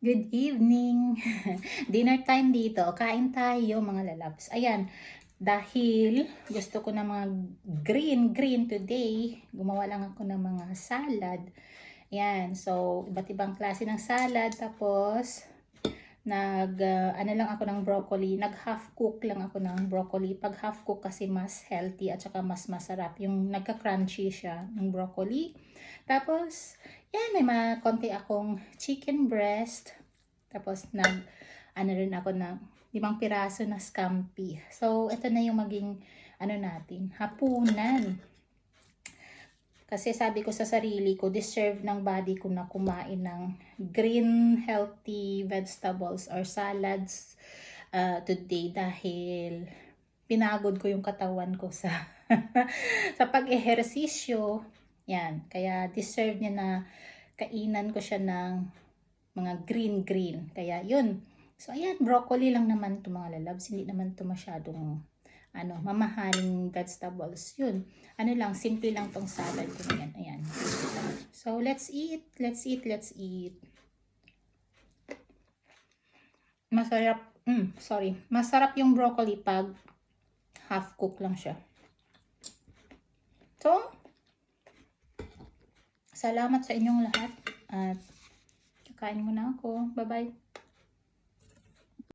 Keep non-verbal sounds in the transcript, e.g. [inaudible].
Good evening! [laughs] Dinner time dito. Kain tayo mga lalabs. Ayan, dahil gusto ko na mga green, green today, gumawa lang ako ng mga salad. Ayan, so iba't ibang klase ng salad. Tapos, nag, ah, ano lang ako ng broccoli. Nag half cook lang ako ng broccoli. Pag half cook kasi mas healthy at saka mas masarap. Yung nagka-crunchy siya ng broccoli. Tapos, yan, may mga konti akong chicken breast. Tapos, nag, ano rin ako ng limang piraso na scampi. So, ito na yung maging, ano natin, hapunan. Kasi sabi ko sa sarili ko, deserve ng body ko na kumain ng green, healthy vegetables or salads uh, today dahil pinagod ko yung katawan ko sa [laughs] sa pag-ehersisyo. Yan, kaya deserve niya na kainan ko siya ng mga green-green. Kaya yun. So ayan, broccoli lang naman to mga lalabs. Hindi naman to masyadong ano, mamahaling vegetables. Yun. Ano lang, simple lang tong salad ko na yan. Ayan. So let's eat, let's eat, let's eat. Masarap, mm, sorry. Masarap yung broccoli pag half cook lang siya. So, Salamat sa inyong lahat at kakain muna ako. Bye-bye.